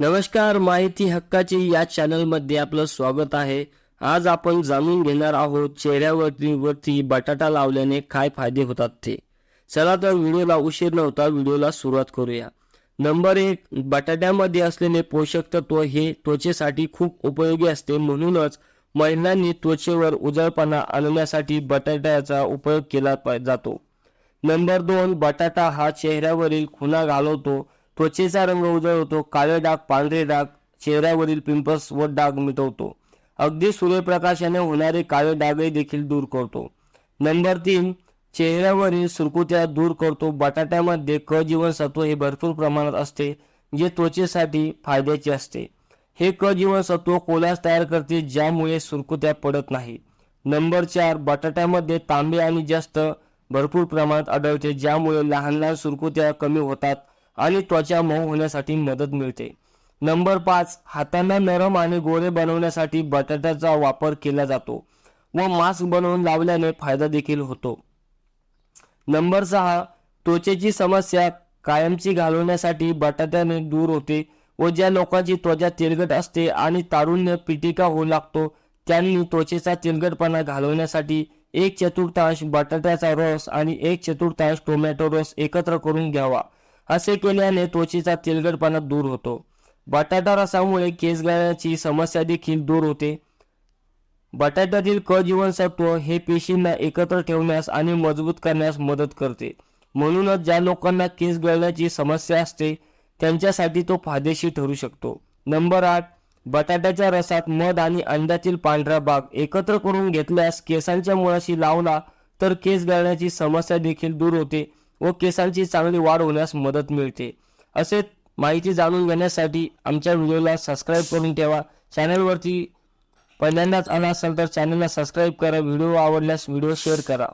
नमस्कार माहिती हक्काचे या चॅनलमध्ये आपलं स्वागत आहे. आज आपण जाणून घेणार आहोत चेहऱ्यावरती वरती बटाटा लावल्याने काय फायदे होतात ते. चला तर व्हिडिओला उशीर नव्हता व्हिडिओला सुरुवात करूया. नंबर एक बटाट्यामध्ये असलेले पोषक तत्व हे त्वचेसाठी खूप उपयोगी असते. म्हणूनच महिलांनी त्वचेवर उजळपणा आणण्यासाठी बटाट्याचा उपयोग केला पा- जातो. नंबर दोन बटाटा हा चेहऱ्यावरील खुणा घालवतो. त्वचेचा रंग उजळ होतो काळे डाग पांढरे डाग चेहऱ्यावरील पिंपल्स व डाग मिटवतो. अगदी सूर्यप्रकाशाने होणारे काळे डागही देखील दूर करतो. नंबर तीन चेहऱ्यावरील सुरकुत्या दूर करतो. बटाट्यामध्ये क जीवनसत्व हे भरपूर प्रमाणात असते जे त्वचेसाठी फायद्याचे असते. हे क जीवनसत्व कोलास तयार करते ज्यामुळे सुरकुत्या पडत नाही. नंबर चार बटाट्यामध्ये तांबे आणि जास्त भरपूर प्रमाणात आढळते ज्यामुळे लहान लहान सुरकुत्या कमी होतात. आणि त्वचा मऊ होण्यासाठी मदत मिळते. नंबर पाच हातांना नरम आणि गोरे बनवण्यासाठी बटाट्याचा वापर केला जातो व मास्क बनवून लावल्याने फायदा देखील होतो. नंबर सहा त्वचेची समस्या कायमची घालवण्यासाठी बटाट्याने दूर होते व ज्या लोकांची त्वचा तेलगट असते आणि तारुण्य पिटिका होऊ लागतो त्यांनी त्वचेचा तेलगटपणा घालवण्यासाठी एक चतुर्थांश बटाट्याचा रस आणि एक चतुर्थांश टोमॅटो रस एकत्र करून घ्यावा. असे केल्याने त्वचेचा तेलगडपणा दूर होतो. बटाटा रसामुळे केस गळण्याची समस्या देखील दूर होते. बटाट्यातील क जीवनसत्व हे पेशींना एकत्र ठेवण्यास आणि मजबूत करण्यास मदत करते. म्हणूनच ज्या लोकांना केस गळण्याची समस्या असते त्यांच्यासाठी तो फायदेशीर ठरू शकतो. नंबर आठ बटाट्याच्या रसात मध आणि अंड्यातील पांढरा भाग एकत्र करून घेतल्यास केसांच्या मुळाशी लावला तर केस गळण्याची समस्या देखील दूर होते. व केसांची चांगली वाढ होण्यास मदत मिळते. असे माहिती जाणून घेण्यासाठी आमच्या व्हिडिओला सबस्क्राईब करून ठेवा. चॅनलवरती पहिल्यांदाच आला असाल तर चॅनलला सबस्क्राईब करा. व्हिडिओ आवडल्यास व्हिडिओ शेअर करा.